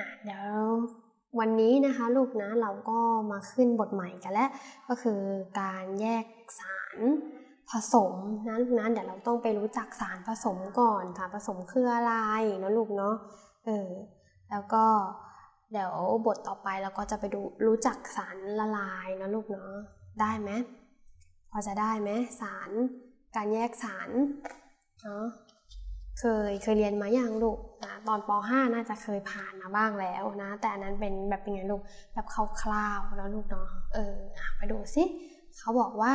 ่ะเดี๋ยววันนี้นะคะลูกนะเราก็มาขึ้นบทใหม่กันแล้ว ก็คือการแยกสารผสมนะลูกนะเดี๋ยวเราต้องไปรู้จักสารผสมก่อนสารผสมคืออะไรนะลูกเนาะเออแล้วก็เดี๋ยวบทต่อไปเราก็จะไปดูรู้จักสารละลายนะลูกเนาะได้ไหมพอจะได้ไหมสารการแยกสารเนาะ เคยเคยเรียนมาอย่างลูกนะตอนป .5 น่าจะเคยผ่านมาบ้างแล้วนะ แต่อันนั้นเป็นแบบเป็นไงลูกแบบคร่าวๆแล้วลูกเนาะเออไปดูสิเขาบอกว่า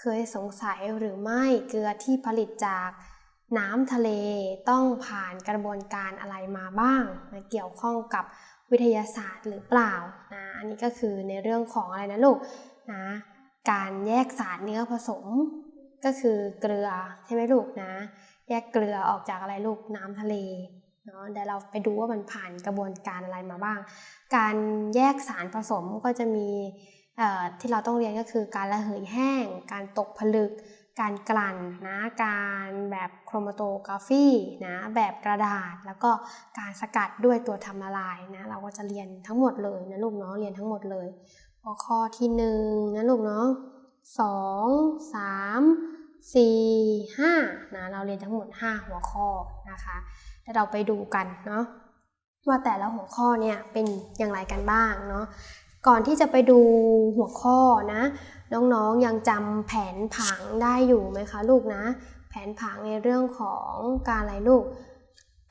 เคยสงสัยหรือไม่เกลือที่ผลิตจากน้ำทะเลต้องผ่านกระบวนการอะไรมาบ้างนะเกี่ยวข้องกับวิทยาศาสตร์หรือเปล่านะอันนี้ก็คือในเรื่องของอะไรนะลูกนะการแยกสารเนื้อผสมก็คือเกลือใช่ไหมลูกนะ แยกเกลือออกจากอะไรลูกน้ำทะเลเนาะเดี๋ยวเราไปดูว่ามันผ่านกระบวนการอะไรมาบ้าง การแยกสารผสมก็จะมีที่เราต้องเรียนก็คือการระเหยแห้ง การตกผลึก การกลั่นนะการแบบโครมาโตกราฟีนะแบบกระดาษ แล้วก็การสกัดด้วยตัวทำละลายนะเราก็จะเรียนทั้งหมดเลยนะลูกเนาะเรียนทั้งหมดเลยข้อที่หนึ่งนะลูกเนาะสองสาม สี่ห้านะเราเรียนทั้งหมด 5 หัวข้อนะคะเดี๋ยวเราไปดูกันเนาะว่าแต่ละหัวข้อเนี่ยเป็นอย่างไรกันบ้างเนาะก่อนที่จะไปดูหัวข้อนะ น้องๆยังจำแผนผังได้อยู่ไหมคะลูกนะ แผนผังในเรื่องของการอะไรลูก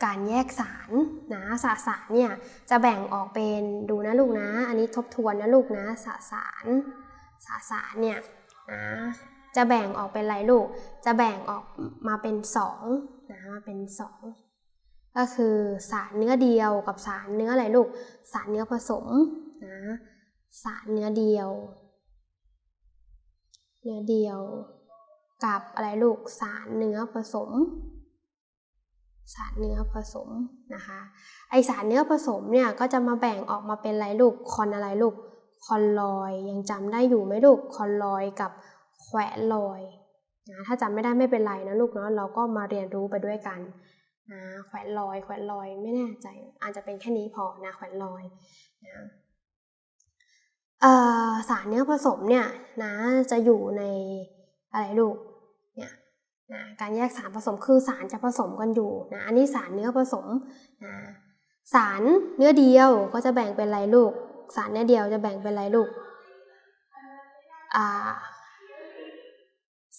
การแยกสารนะสสารเนี่ยจะแบ่งออกเป็นดูนะลูกนะ อันนี้ทบทวนนะลูกนะสสารสสารเนี่ยนะ จะแบ่งออกเป็นอะไรลูก จะแบ่งออกมาเป็น2นะมาเป็น 2 ก็คือสารเนื้อเดียวกับสารเนื้ออะไรลูก สารเนื้อผสมนะสารเนื้อเดียว เนื้อเดียว กับอะไรลูกสารเนื้อผสม สารเนื้อผสมนะคะไอสารเนื้อผสมเนี่ยก็จะมาแบ่งออกมาเป็นอะไรลูกคอนอะไรลูกคอนลอยยังจำได้อยู่ไหมลูกคอนลอยกับ แขวนลอยนะถ้าจำไม่ได้ไม่เป็นไรนะลูกเนาะเราก็มาเรียนรู้ไปด้วยกันนะแขวนลอย แขวนลอยไม่แน่ใจอาจจะเป็นแค่นี้พอนะแขวนลอยนะสารเนื้อผสมเนี่ยนะจะอยู่ในอะไรลูกเนี่ยนะการแยกสารผสมคือสารจะผสมกันอยู่นะอันนี้สารเนื้อผสมนะสารเนื้อเดียวก็จะแบ่งเป็นอะไรลูก สารเนื้อเดียวจะแบ่งเป็นอะไรลูกอ่า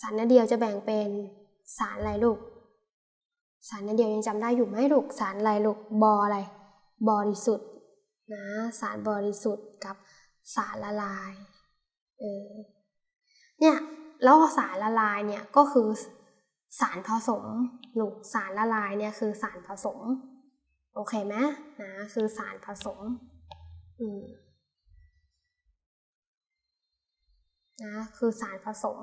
สารเนื้อเดียวจะแบ่งเป็นสารอะไรลูก สารเนื้อเดียวยังจำได้อยู่ไหมลูก สารอะไรลูก บออะไร บริสุทธิ์นะ สารบริสุทธิ์กับสารละลาย เออ เนี่ยแล้วสารละลายเนี่ยก็คือสารผสมลูกสารละลายเนี่ยคือสารผสม โอเคไหมนะคือสารผสมอืมนะคือสารผสม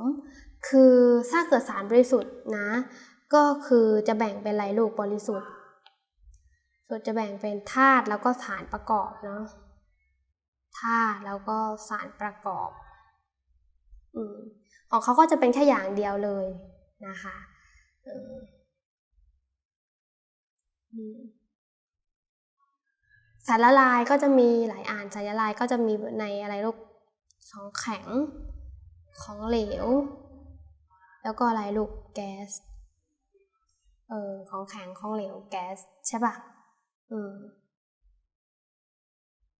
คือถ้าเกิดสารบริสุทธิ์นะ ก็คือจะแบ่งเป็นไรลูกบริสุทธิ์ ส่วนจะแบ่งเป็นธาตุแล้วก็สารประกอบเนาะธาตุแล้วก็สารประกอบอืมของเขาก็จะเป็นแค่อย่างเดียวเลยนะคะสารละลายก็จะมีหลายอ่านสารละลายก็จะมีในอะไรลูกของแข็งของเหลว แล้วก็อะไรลูกแก๊สเออของแข็งของเหลวแก๊สใช่ปะอืม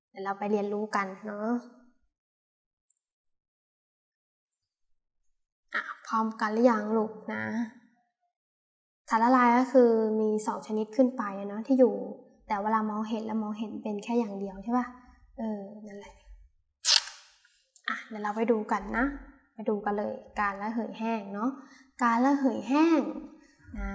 เดี๋ยวเราไปเรียนรู้กันเนาะอะพร้อมกันหรือยังลูกนะสารละลายก็คือมีสองชนิดขึ้นไปเนาะที่อยู่ แต่เวลามองเห็นแล้วมองเห็นเป็นแค่อย่างเดียวใช่ป่ะเออนั่นแหละอะเดี๋ยวเราไปดูกันนะ ไปดูกันเลยการระเหยแห้งเนาะการระเหยแห้งนะ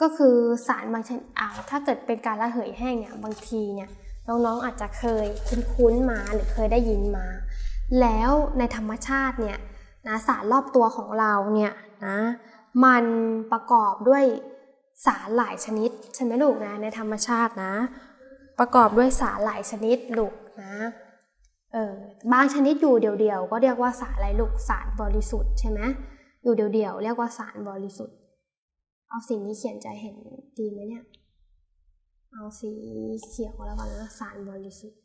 ก็คือสารบางชนิดอ่าถ้าเกิดเป็นการระเหยแห้งเนี่ยบางทีเนี่ยน้องๆอาจจะเคยคุ้นๆมาหรือเคยได้ยินมา แล้วในธรรมชาติเนี่ยนะสารรอบตัวของเราเนี่ยนะมันประกอบด้วยสารหลายชนิดใช่ไหมลูกนะในธรรมชาตินะ ประกอบด้วยสารหลายชนิดลูกนะ เออบางชนิดอยู่เดี่ยวๆก็เรียกว่าสารอะไรลูกสารบริสุทธิ์ใช่ไหมอยู่เดี่ยวๆเรียกว่าสารบริสุทธิ์ เอาสิ่งนี้เขียนใจเห็นดีไหมเนี่ย เอาสีเขียวแล้วกันนะสารบริสุทธิ์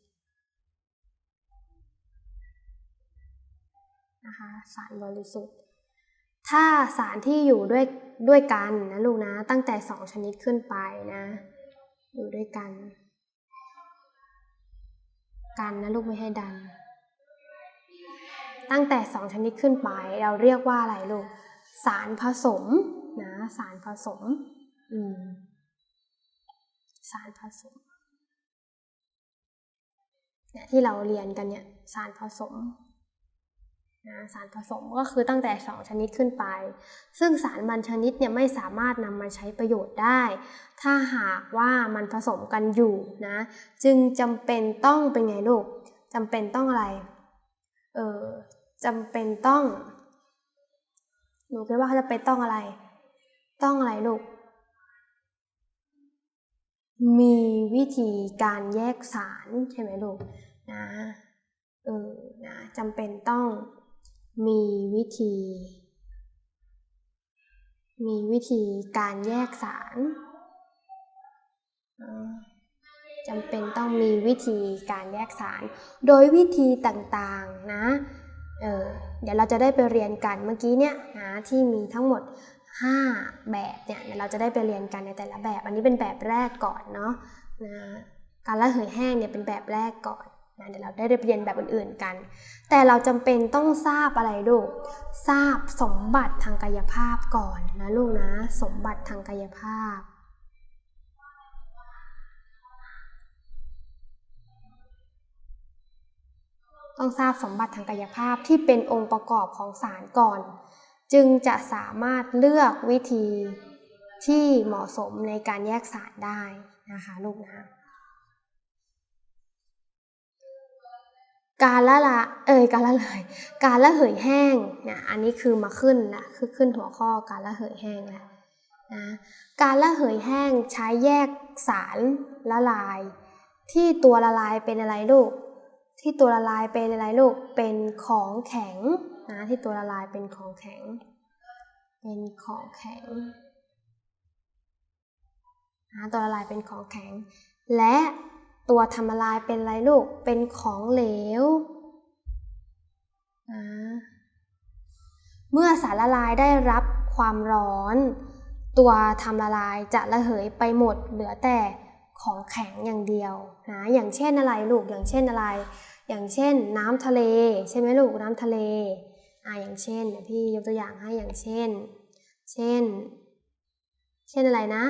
นะคะสารบริสุทธิ์ ถ้าสารที่อยู่ด้วยด้วยกันนะลูกนะตั้งแต่สองชนิดขึ้นไปนะ อยู่ด้วยกัน กันนะลูกไม่ให้ดัน ตั้งแต่สองชนิดขึ้นไปเราเรียกว่าอะไรลูก สารผสมนะสารผสมอืมสารผสมเนี่ยที่เราเรียนกันเนี่ยสารผสม สารผสมก็คือตั้งแต่สองชนิดขึ้นไป ซึ่งสารบางชนิดเนี่ยไม่สามารถนำมาใช้ประโยชน์ได้ ถ้าหากว่ามันผสมกันอยู่นะ จึงจำเป็นต้องเป็นไงลูกจำเป็นต้องอะไร เออจำเป็นต้อง หนูคิดว่าเขาจะไปนต้องอะไร ต้องอะไรลูก มีวิธีการแยกสารใช่ไหมลูกนะ เออ นะจำเป็นต้อง มีวิธี มีวิธีการแยกสารจำเป็นต้องมีวิธีการแยกสาร โดยวิธีต่างๆนะเออเดี๋ยวเราจะได้ไปเรียนกันเมื่อกี้เนี่ยนะที่มีทั้งหมด 5 แบบเนี่ยเดี๋ยวเราจะได้ไปเรียนกันในแต่ละแบบ อันนี้เป็นแบบแรกก่อนเนาะนะการละเหยแห้งเนี่ยเป็นแบบแรกก่อน นะเดี๋ยวเราได้เรียนแบบอื่นๆกัน แต่เราจำเป็นต้องทราบอะไรลูก ทราบสมบัติทางกายภาพก่อนนะลูกนะ สมบัติทางกายภาพ ต้องทราบสมบัติทางกายภาพที่เป็นองค์ประกอบของสารก่อน จึงจะสามารถเลือกวิธีที่เหมาะสมในการแยกสารได้นะคะลูกนะ การละละเอยการละเลย การละเหยแห้งเนี่ยอันนี้คือมาขึ้นละคือขึ้นหัวข้อการละเหยแห้งแล้วนะการละเหยแห้งใช้แยกสารละลาย ที่ตัวละลายเป็นอะไรลูก ที่ตัวละลายเป็นอะไรลูกเป็นของแข็งนะที่ตัวละลายเป็นของแข็ง เป็นของแข็งนะตัวละลายเป็นของแข็ง และ ตัวทำละลายเป็นอะไรลูก เป็นของเหลวนะเมื่อสารละลายได้รับความร้อน ตัวทำละลายจะระเหยไปหมดเหลือแต่ของแข็งอย่างเดียวนะอย่างเช่นอะไรลูกอย่างเช่นอะไร อย่างเช่นน้ำทะเลใช่ไหมลูกน้ำทะเลอ่าอย่างเช่นเดี๋ยวพี่ยกตัวอย่างให้อย่างเช่น เช่น เช่นอะไรนะ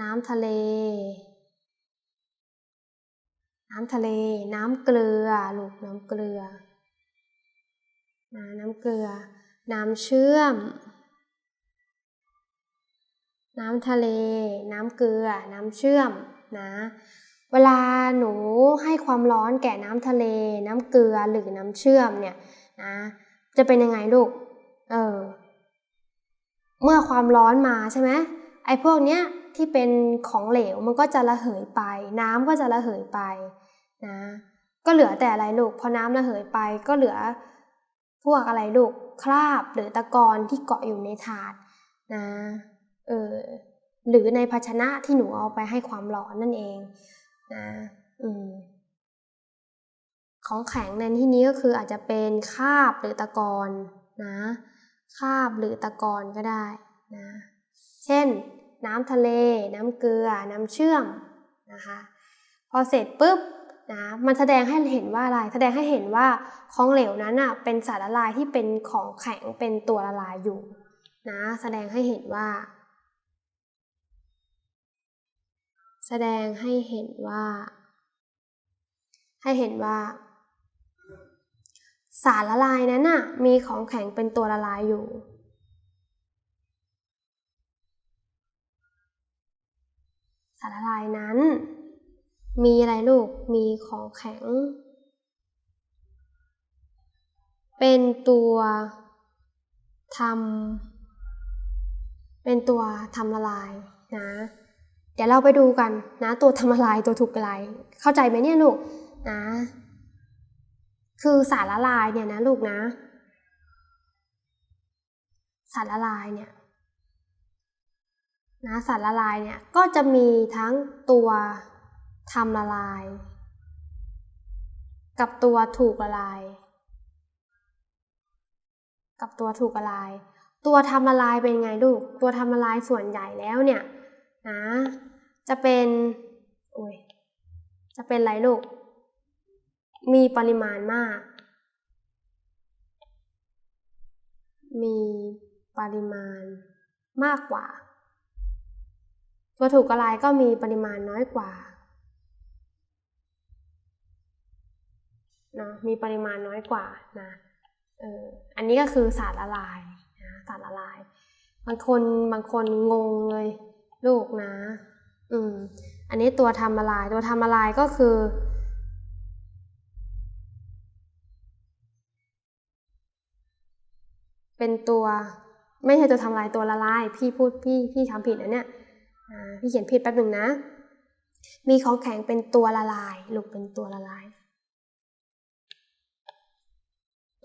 น้ำทะเล น้ำทะเล น้ำเกลือลูกน้ำเกลือนะน้ำเกลือ น้ำเชื่อม น้ำทะเล น้ำเกลือ น้ำเชื่อมนะเวลาหนูให้ความร้อนแก่น้ำทะเล น้ำเกลือหรือน้ำเชื่อมเนี่ยนะจะเป็นยังไงลูกเออเมื่อความร้อนมาใช่ไหมไอ้พวกเนี้ยที่เป็นของเหลวมันก็จะระเหยไป น้ำก็จะระเหยไป นะก็เหลือแต่อะไรลูกพอน้ำระเหยไปก็เหลือพวกอะไรลูกคราบหรือตะกอนที่เกาะอยู่ในถาดนะเออหรือในภาชนะที่หนูเอาไปให้ความร้อนนั่นเองนะอืมของแข็งในที่นี้ก็คืออาจจะเป็นคราบหรือตะกอนนะคราบหรือตะกอนก็ได้นะเช่น น้ำทะเล น้ำเกลือ น้ำเชื่อมนะคะพอเสร็จปุ๊บ นะมันแสดงให้เห็นว่าอะไร แสดงให้เห็นว่าของเหลวนั้นอะเป็นสารละลายที่เป็นของแข็งเป็นตัวละลายอยู่นะแสดงให้เห็นว่า แสดงให้เห็นว่า ให้เห็นว่า สารละลายนั้นน่ะมีของแข็งเป็นตัวละลายอยู่สารละลายนั้น มีอะไรลูก มีของแข็ง เป็นตัวทำเป็นตัวทำละลายนะ เดี๋ยวเราไปดูกันนะ ตัวทำละลายตัวถูกละลาย เข้าใจไหมเนี่ยลูกนะ คือสารละลายเนี่ยนะลูกนะ สารละลายเนี่ยนะสารละลายเนี่ยก็จะมีทั้งตัว ทำละลาย กับตัวถูกละลาย กับตัวถูกละลาย ตัวทำละลายเป็นไงลูก ตัวทำละลายส่วนใหญ่แล้วเนี่ยนะจะเป็นโอ้ยจะเป็นไรลูก มีปริมาณมาก มีปริมาณมากกว่า ตัวถูกละลายก็มีปริมาณน้อยกว่าเนะมีปริมาณน้อยกว่านะเอออันนี้ก็คือสารละลายนะสารละลาย บางคนบางคนงงเลยลูกนะ อืมอันนี้ตัวทำละลายตัวทำละลายก็คือ เป็นตัวไม่ใช่ตัวทำลายตัวละลาย พี่พูดพี่พี่ทำผิดนะเนี่ยพี่เขียนผิดแป๊บหนึ่งนะ มีของแข็งเป็นตัวละลายลูกเป็นตัวละลาย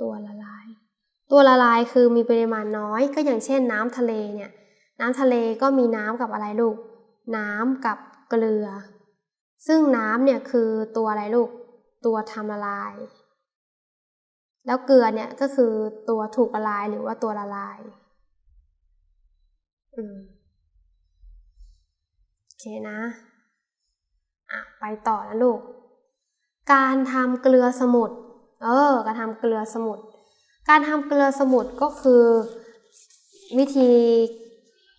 ตัวละลาย ตัวละลายคือมีปริมาณน้อย ก็อย่างเช่นน้ำทะเลเนี่ย น้ำทะเลก็มีน้ำกับอะไรลูก น้ำกับเกลือ ซึ่งน้ำเนี่ยคือตัวอะไรลูก ตัวทำละลาย แล้วเกลือเนี่ยก็คือตัวถูกละลายหรือว่าตัวละลายอืมโอเคนะอะไปต่อนะลูก การทำเกลือสมุทร เออ การทำเกลือสมุทรการทำเกลือสมุทรก็คือวิธี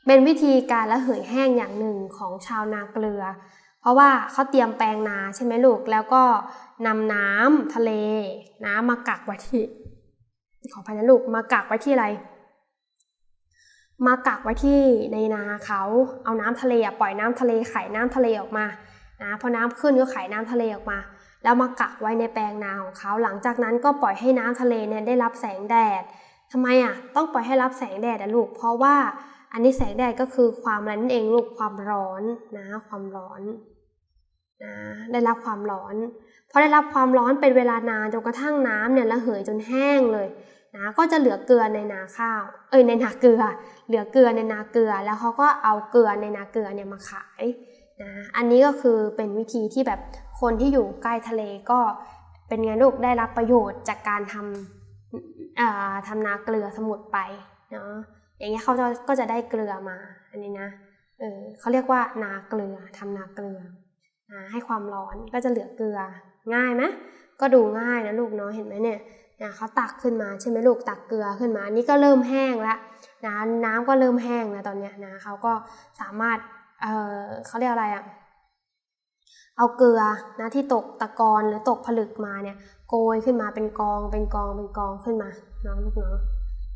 เป็นวิธีการละเหยแห้งอย่างหนึ่งของชาวนาเกลือ เพราะว่าเขาเตรียมแปลงนาใช่ไหมลูก แล้วก็นำน้ำทะเล น้ำมากักไว้ที่ขออภัยนะลูกมากักไว้ที่อะไร มากักไว้ที่ในนาเขาเอาน้ำทะเลอะปล่อยน้ำทะเลไข่น้ำทะเลออกมานะพอน้ำขึ้นก็ไข่น้ำทะเลออกมา แล้วมากักไว้ในแปลงนาของเขา หลังจากนั้นก็ปล่อยให้น้ำทะเลเนี่ยได้รับแสงแดดทำไมอะต้องปล่อยให้รับแสงแดดอะลูก เพราะว่าอันนี้แสงแดดก็คือความรนั่นเองลูกความร้อนนะความร้อนนะได้รับความร้อนพอได้รับความร้อนเป็นเวลานานจนกระทั่งน้ำเนี่ยระเหยจนแห้งเลยนะก็จะเหลือเกลือในนาข้าว เอ้ยในนาเกลือ เหลือเกลือในนาเกลือ แล้วเขาก็เอาเกลือในนาเกลือเนี่ยมาขายนะอันนี้ก็คือเป็นวิธีที่แบบ คนที่อยู่ใกล้ทะเลก็เป็นไงลูกได้รับประโยชน์จากการทำทำนาเกลือสมุทรไปเนาะอย่างเงี้ยเขาจะก็จะได้เกลือมาอันนี้นะเออเขาเรียกว่านาเกลือทำนาเกลือให้ความร้อนก็จะเหลือเกลือง่ายไหมก็ดูง่ายนะลูกเนาะเห็นไหมเนี่ยเขาตักขึ้นมาใช่ไหมลูกตักเกลือขึ้นมานี่ก็เริ่มแห้งแล้วนะน้ำก็เริ่มแห้งแล้วตอนเนี้ยนะเขาก็สามารถเออเขาเรียกอะไรอะ เอาเกลือนะที่ตกตะกอนหรือตกผลึกมาเนี่ยโกยขึ้นมาเป็นกองเป็นกองเป็นกองขึ้นมาเนาะลูกเนาะ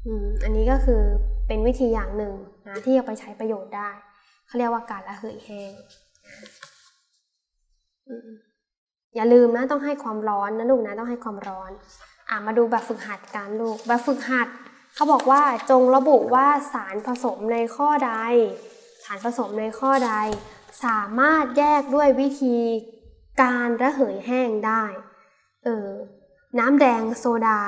อืมอันนี้ก็คือเป็นวิธีอย่างหนึ่งนะที่จะไปใช้ประโยชน์ได้เขาเรียกว่าการละเหยแห้งอย่าลืมนะต้องให้ความร้อนนะลูกนะต้องให้ความร้อนอ่ามาดูแบบฝึกหัดการลูกแบบฝึกหัดเขาบอกว่าจงระบุว่าสารผสมในข้อใด สารผสมในข้อใด สามารถแยกด้วยวิธีการระเหยแห้งได้เออน้ำแดงโซดา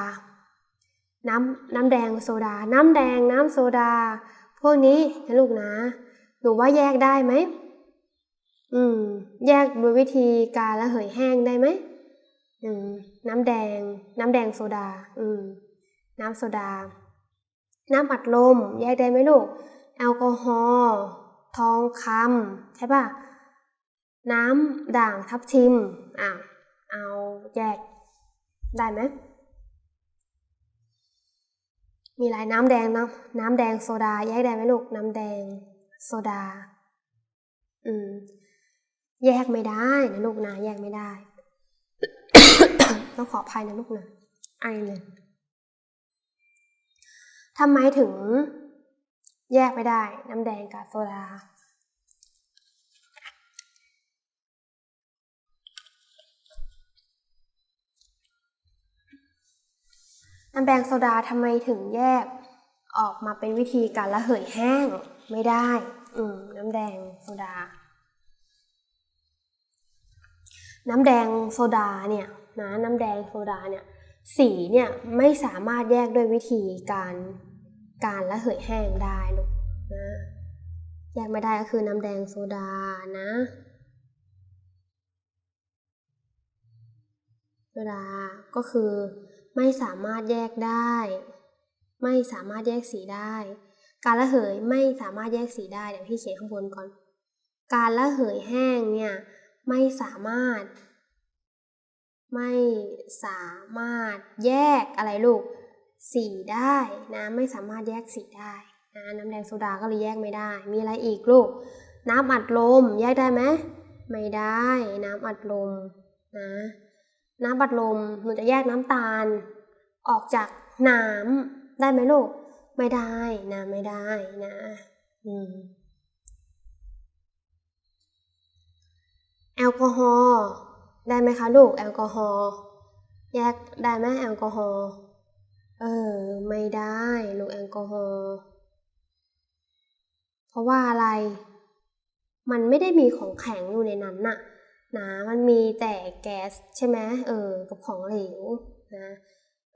น้ำน้ำแดงโซดา น้ำแดงน้ำโซดา พวกนี้นะลูกนะ หนูว่าแยกได้ไหมอืม แยกโดยวิธีการระเหยแห้งได้ไหมอืมน้ำแดง น้ำแดงโซดา อืม น้ำโซดา น้ำอัดลม แยกได้ไหมลูก แอลกอฮอล์ ทองคำใช่ป่ะ น้ำด่างทับทิมอะเอาแยกได้ไหมมีหลายน้ำแดงนะน้ำแดงโซดาแยกได้ไหมลูกน้ำแดงโซดา อืม แยกไม่ได้นะลูกนะแยกไม่ได้ ต้องขออภัยนะลูกนะไอเลยทำไมถึง แยกไม่ได้น้ำแดงกับโซดา น้ำแดงโซดาทำไมถึงแยกออกมาเป็นวิธีการระเหยแห้งไม่ได้ อืม น้ำแดงโซดา น้ำแดงโซดาเนี่ยนะน้ำแดงโซดาเนี่ยสีเนี่ยไม่สามารถแยกด้วยวิธีการ การระเหยแห้งได้ลูกนะแยกไม่ได้ก็คือน้ำแดงโซดานะโซดาก็คือไม่สามารถแยกได้ ไม่สามารถแยกสีได้ การระเหยไม่สามารถแยกสีได้เดี๋ยวพี่เขียนข้างบนก่อน การระเหยแห้งเนี่ยไม่สามารถ ไม่สามารถแยกอะไรลูก สีได้นะไม่สามารถแยกสีได้นะน้ำแดงโซดาก็เลยแยกไม่ได้ มีอะไรอีกลูก น้ำอัดลมแยกได้ไหมไม่ได้น้ำอัดลมนะน้ำอัดลมหนูจะแยกน้ำตาล ออกจากน้ำได้ไหมลูก ไม่ได้นะไม่ได้นะอืมแอลกอฮอล์ได้ไหมคะลูกแอลกอฮอล์แยกได้ไหมแอลกอฮอล์ เออ ไม่ได้ลูกแอลกอฮอล์เพราะว่าอะไร มันไม่ได้มีของแข็งอยู่ในนั้นน่ะนะมันมีแต่แก๊สใช่ไหมเออ กับของเหลวนะ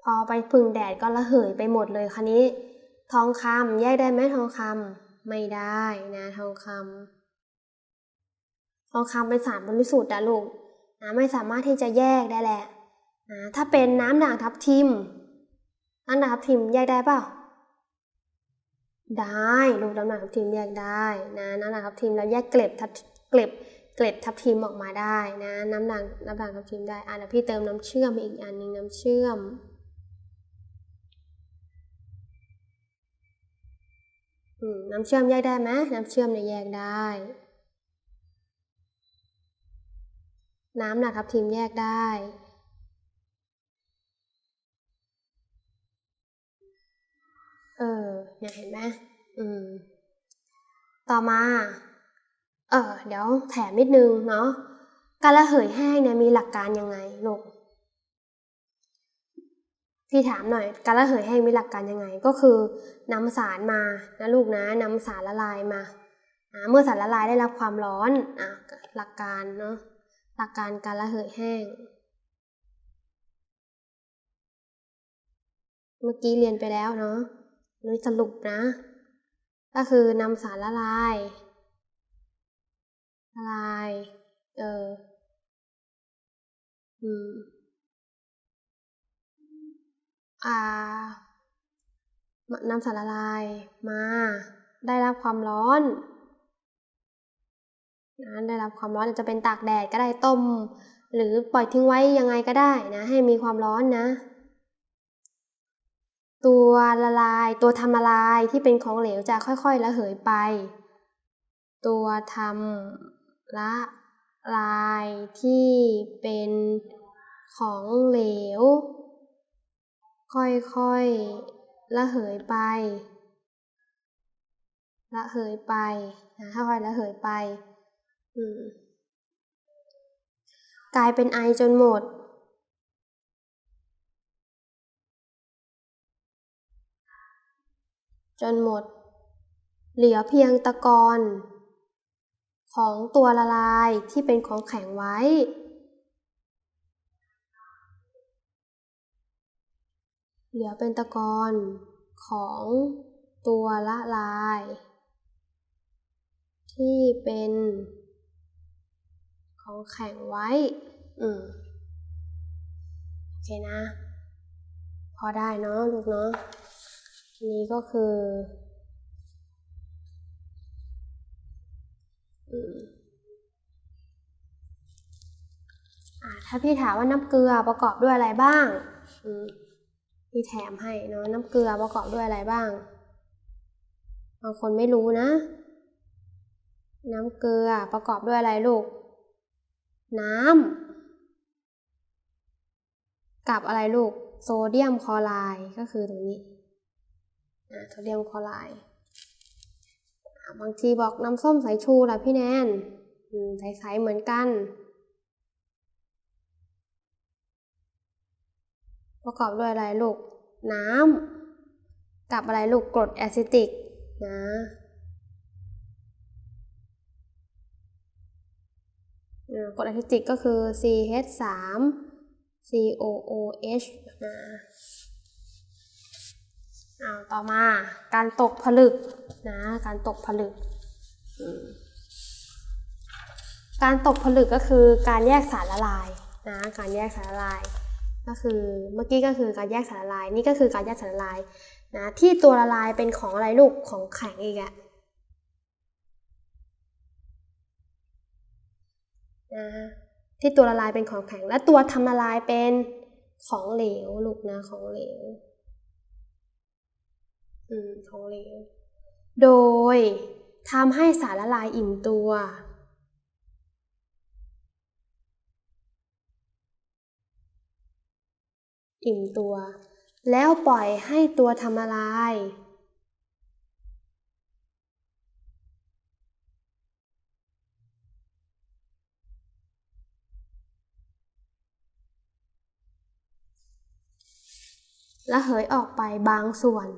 พอไปพึ่งแดดก็ระเหยไปหมดเลยคันนี้ ทองคำแยกได้ไหมทองคำไม่ได้นะ ทองคำทองคำเป็นสารบริสุทธิ์อะลูกนะไม่สามารถที่จะแยกได้แหละนะถ้าเป็นน้ำด่างทับทิม น้ำด่างทับทิมแยกได้เปล่า ได้ลูกน้ำดับทิมแยกได้นะน้ำด่างทับทิมแล้วแยกเกล็ดทับเกล็ดเกล็ดทับทิมออกมาได้นะน้ำด่างน้ำด่างทับทิมได้อะเดี๋ยวพี่เติมน้ำเชื่อมอีกอันหนึ่งน้ำเชื่อมอืมน้ำเชื่อมแยกได้ไหมน้ำเชื่อมเนี่ยแยกได้ น้ำหนักทับทิมแยกได้ ออเนี่ยเห็นไหมอืม ต่อมา เออเดี๋ยวแถมนิดนึงเนาะ การระเหยแห้งเนี่ยมีหลักการยังไงลูก พี่ถามหน่อย การระเหยแห้งมีหลักการยังไง ก็คือนำสารมานะลูกนะนำสารละลายมาเมื่อสารละลายได้รับความร้อนอะหลักการเนาะ หลักการการระเหยแห้ง เมื่อกี้เรียนไปแล้วเนาะ นี่สรุปนะ ก็คือนำสารละลายละลาย เออ อืม อ่านำสารละลายมา ได้รับความร้อนนะได้รับความร้อนอาจจะเป็นตากแดดก็ได้ต้ม หรือปล่อยทิ้งไว้ยังไงก็ได้นะ ให้มีความร้อนนะ ตัวละลาย ตัวทำละลายที่เป็นของเหลวจะค่อยๆระเหยไป ตัวทำละลายที่เป็นของเหลว ค่อยๆระเหยไประเหยไปนะค่อยๆระเหยไป กลายเป็นไอจนหมด จนหมด เหลือเพียงตะกอนของตัวละลายที่เป็นของแข็งไว้ เหลือเป็นตะกอนของตัวละลาย ที่เป็นของแข็งไว้ อืม โอเคนะ พอได้เนาะลูกเนาะ ทีนี้ก็คืออืมอ่าถ้าพี่ถามว่าน้ำเกลือประกอบด้วยอะไรบ้างอืมพี่แถมให้เนาะน้ำเกลือประกอบด้วยอะไรบ้างบางคนไม่รู้นะ น้ำเกลือประกอบด้วยอะไรลูก น้ำกับอะไรลูก โซเดียมคลอไรด์ก็คือตรงนี้ โซเดียมคลอไรด์บางทีบอกน้ำส้มสายชูล่ะพี่แนนใสๆเหมือนกัน ประกอบด้วยอะไรลูก น้ำกับอะไรลูกกรดแอซิติกนะกรดแอซิติกก็คือ CH3 COOH นะ เอาต่อมาการตกผลึกนะการตกผลึก การตกผลึกก็คือการแยกสารละลายนะการแยกสารละลาย ก็คือเมื่อกี้ก็คือการแยกสารละลายนี่ก็คือการแยกสารละลายนะที่ตัวละลายเป็นของอะไรลูกของแข็งอีกอะนะที่ตัวละลายเป็นของแข็ง และตัวทำละลายเป็นของเหลวลูกนะของเหลว ของเหลว โดยทำให้สารละลายอิ่มตัว อิ่มตัว แล้วปล่อยให้ตัวทำละลาย และเหยออกไปบางส่วน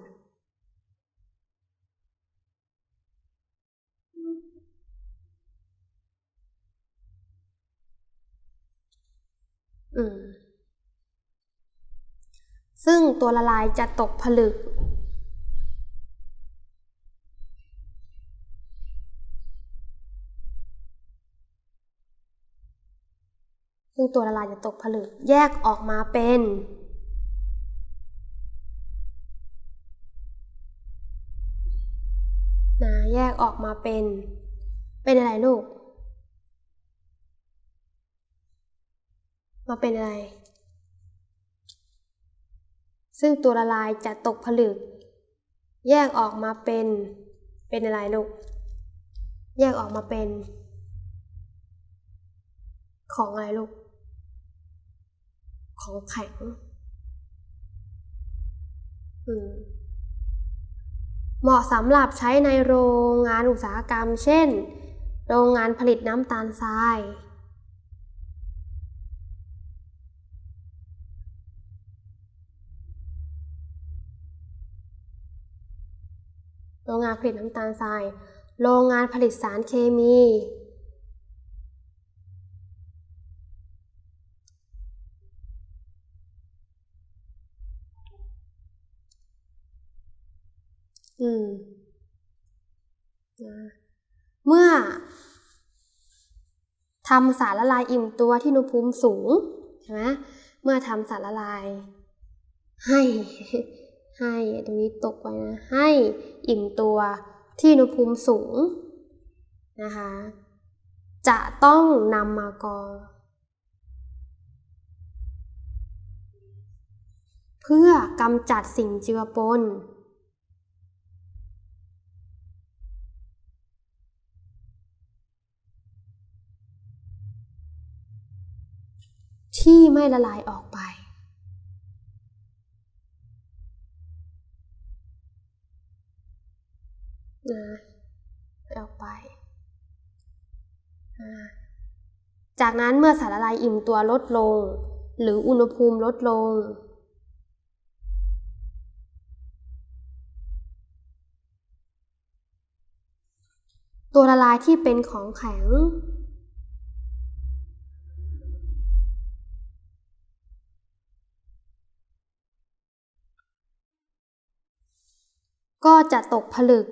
ซึ่งตัวละลายจะตกผลึก ซึ่งตัวละลายจะตกผลึก แยกออกมาเป็นนะแยกออกมาเป็น เป็นอะไรลูก มาเป็นอะไร ซึ่งตัวละลายจะตกผลึก แยกออกมาเป็นเป็นอะไรลูก แยกออกมาเป็น ของอะไรลูก ของแข็งอืมเหมาะสำหรับใช้ในโรงงานอุตสาหกรรม เช่น โรงงานผลิตน้ำตาลทราย โรงงานผลิตน้ำตาลทราย โรงงานผลิตสารเคมี อืมนะเมื่อทำสารละลายอิ่มตัวที่อุณหภูมิสูงใช่ไหมเมื่อทำสารละลายให้ ให้ตรงนี้ตกไว้นะให้อิ่มตัวที่อุณหภูมิสูงนะคะ จะต้องนำมากอง เพื่อกำจัดสิ่งเจือปนที่ไม่ละลายออกไป นะออกไป จากนั้นเมื่อสารละลายอิ่มตัวลดลง หรืออุณหภูมิลดลง ตัวละลายที่เป็นของแข็งก็จะตกผลึก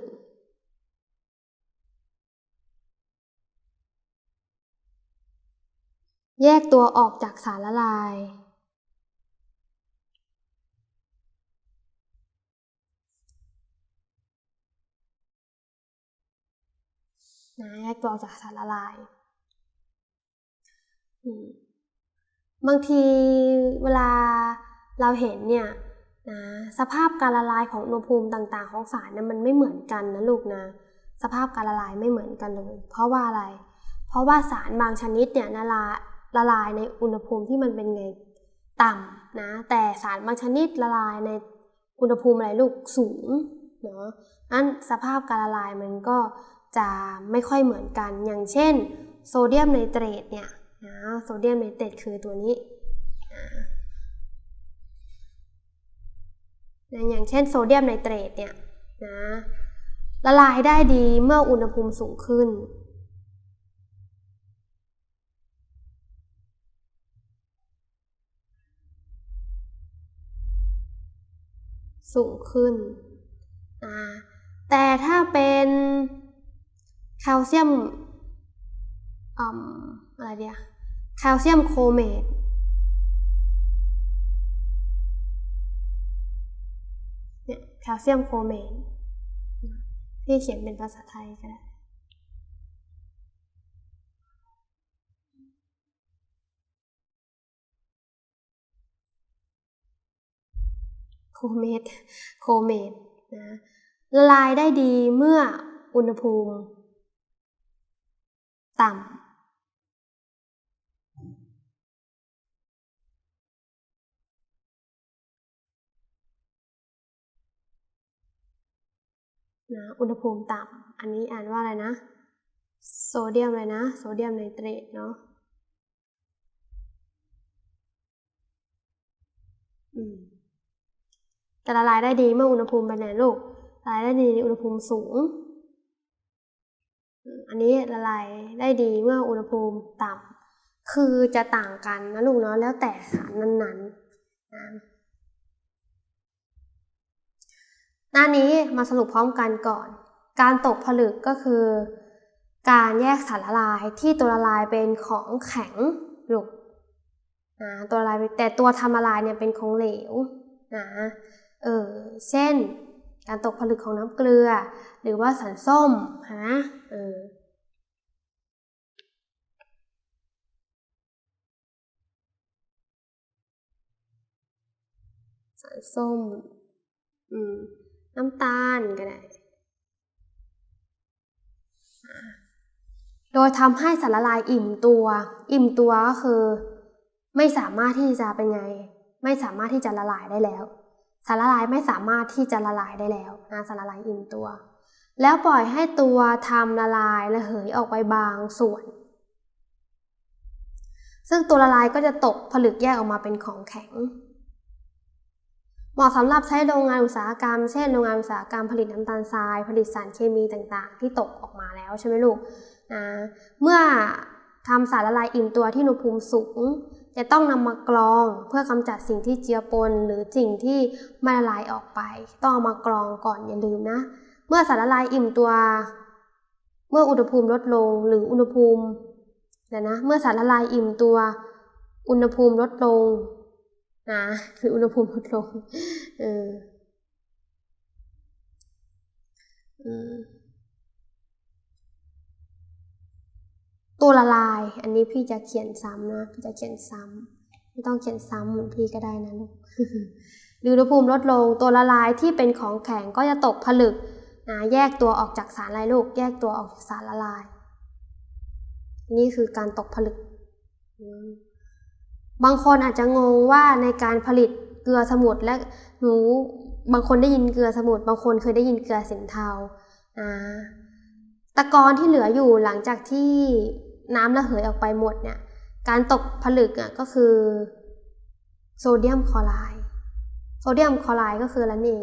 แยกตัวออกจากสารละลาย นะแยกตัวออกจากสารละลาย บางทีเวลาเราเห็นเนี่ยนะสภาพการละลายของอุณหภูมิต่าง ๆ ของสารเนี่ยมันไม่เหมือนกันนะลูกนะ สภาพการละลายไม่เหมือนกันเลย เพราะว่าอะไร เพราะว่าสารบางชนิดเนี่ยละลาย ละลายในอุณหภูมิที่มันเป็นไงต่ำนะ แต่สารบางชนิดละลายในอุณหภูมิอะไรลูกสูงเนาะนั้นสภาพการละลายมันก็จะไม่ค่อยเหมือนกัน อย่างเช่น โซเดียมไนเตรตเนี่ยนะโซเดียมไนเตรตคือตัวนี้นะอย่างเช่นโซเดียมไนเตรตเนี่ยนะละลายได้ดีเมื่ออุณหภูมิสูงขึ้น สูงขึ้นนะแต่ถ้าเป็นแคลเซียมอะไรเดียแคลเซียมโครเมตเนี่ยแคลเซียมโครเมตพี่เขียนเป็นภาษาไทยก็ได้ เมตโคเมตนะละลายได้ดีเมื่ออุณหภูมิ ต่ำนะอุณหภูมิต่ำอันนี้อ่านว่าอะไรนะ โซเดียมอะไรนะ โซเดียมไนเตรตเนาะอืม จะละลายได้ดีเมื่ออุณหภูมิเป็นไงลูกละลายได้ดีในอุณหภูมิสูง อันนี้ละลายได้ดีเมื่ออุณหภูมิต่ำคือจะต่างกันนะลูกเนาะแล้วแต่สารนั้นๆนะหน้านี้มาสรุปพร้อมกันก่อน การตกผลึกก็คือ การแยกสารละลายที่ตัวละลายเป็นของแข็งลูกนะตัวละลายแต่ตัวทำละลายเนี่ยเป็นของเหลวนะ เออเช่น การตกผลึกของน้ำเกลือ หรือว่าสารส้มนะเออสารส้ม อืม น้ำตาลก็ได้ โดยทำให้สารละลายอิ่มตัว อิ่มตัวก็คือ ไม่สามารถที่จะเป็นไง ไม่สามารถที่จะละลายได้แล้ว สารละลายไม่สามารถที่จะละลายได้แล้วนะสารละลายอิ่มตัว แล้วปล่อยให้ตัวทำละลายระเหยออกไปบางส่วน ซึ่งตัวละลายก็จะตกผลึกแยกออกมาเป็นของแข็ง เหมาะสำหรับใช้โรงงานอุตสาหกรรม เช่นโรงงานอุตสาหกรรมผลิตน้ำตาลทราย ผลิตสารเคมีต่างๆ ที่ตกออกมาแล้วใช่ไหมลูกนะเมื่อทำสารละลายอิ่มตัวที่อุณหภูมิสูง จะต้องนำมากรองเพื่อกำจัดสิ่งที่เจือปนหรือสิ่งที่ไม่ละลายออกไป ต้องเอามากรองก่อนอย่าลืมนะ เมื่อสารละลายอิ่มตัว เมื่ออุณหภูมิลดลงหรืออุณหภูมิเดี๋ยนะเมื่อสารละลายอิ่มตัว อุณหภูมิลดลงนะหรืออุณหภูมิลดลงเออ อืม ตัวละลาย อันนี้พี่จะเขียนซ้ำนะพี่จะเขียนซ้ำไม่ต้องเขียนซ้ำเหมือนพี่ก็ได้นะลูกหรืออุณหภูมิลดลงตัวละลายที่เป็นของแข็งก็จะตกผลึกนะแยกตัวออกจากสารอะไรลูก แยกตัวออกจากสารละลาย นี่คือการตกผลึก บางคนอาจจะงงว่าในการผลิตเกลือสมุทรและหนูบางคนได้ยินเกลือสมุทรบางคนเคยได้ยินเกลือสินเทาอ่าตะกอนที่เหลืออยู่หลังจากที่ น้ำระเหยออกไปหมดเนี่ย การตกผลึกอะก็คือโซเดียมคลอไรด์ โซเดียมคลอไรด์ก็คืออะนั่นเอง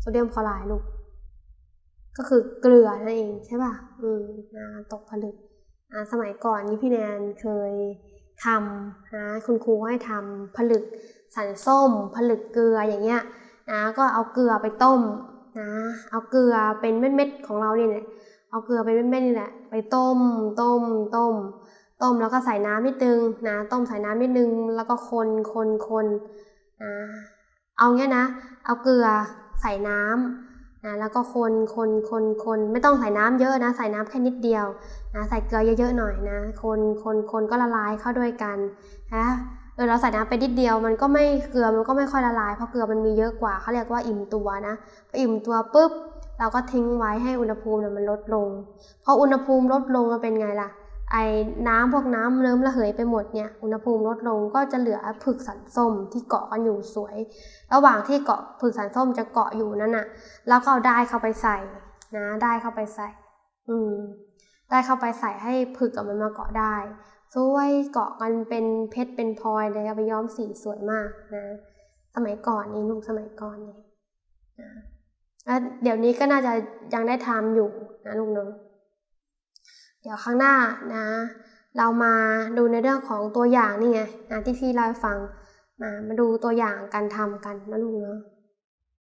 โซเดียมคลอไรด์ลูก ก็คือเกลือนั่นเองใช่ป่ะ อืมนะตกผลึกอ่าสมัยก่อนนี้พี่แนนเคยทำนะคุณครูให้ทำผลึกสันส้ม ผลึกเกลืออย่างเงี้ยนะก็เอาเกลือไปต้มนะ เอาเกลือเป็นเม็ดๆของเราเนี่ย เอาเกลือเป็นเม็ดๆนี่แหละไปต้ม ต้ม ต้ม ต้มแล้วก็ใส่น้ำนิดนึงนะ ต้มใส่น้ำนิดนึง แล้วก็คนคนคนนะเอาเงี้ยนะ เอาเกลือใส่น้ำนะแล้วก็คนคนคนคนไม่ต้องใส่น้ำเยอะนะ ใส่น้ำแค่นิดเดียวนะใส่เกลือเยอะๆหน่อยนะ คนคนคนก็ละลายเข้าด้วยกันนะเออเราใส่น้ำไปนิดเดียวมันก็ไม่เกลือมันก็ไม่ค่อยละลายเพราะเกลือมันมีเยอะกว่าเขาเรียกว่าอิ่มตัวนะพออิ่มตัวปุ๊บ เราก็ทิ้งไว้ให้อุณหภูมิเนี่ยมันลดลงพออุณหภูมิลดลงมันเป็นไงล่ะ ไอ้น้ำพวกน้ำเริ่มระเหยไปหมดเนี่ยอุณหภูมิลดลงก็จะเหลือผึกสันส้มที่เกาะกันอยู่สวย ระหว่างที่เกาะผึกสันส้มจะเกาะอยู่นั่นน่ะแล้วก็เอาได้เข้าไปใส่นะได้เข้าไปใส่ อืม ได้เข้าไปใส่ให้ผึกกับมันมาเกาะได้สวยเกาะกันเป็นเพชรเป็นพลอยเลยเอาไปย้อมสีสวยมากนะ สมัยก่อนนี่ลูกสมัยก่อนนี่นะ แล้วเดี๋ยวนี้ก็น่าจะยังได้ทำอยู่นะลูกเนาะเดี๋ยวข้างหน้านะ เรามาดูในเรื่องของตัวอย่างนี่ไงนะที่พี่เล่าให้ฟังมามาดูตัวอย่างการทำกันนะลูกเนาะ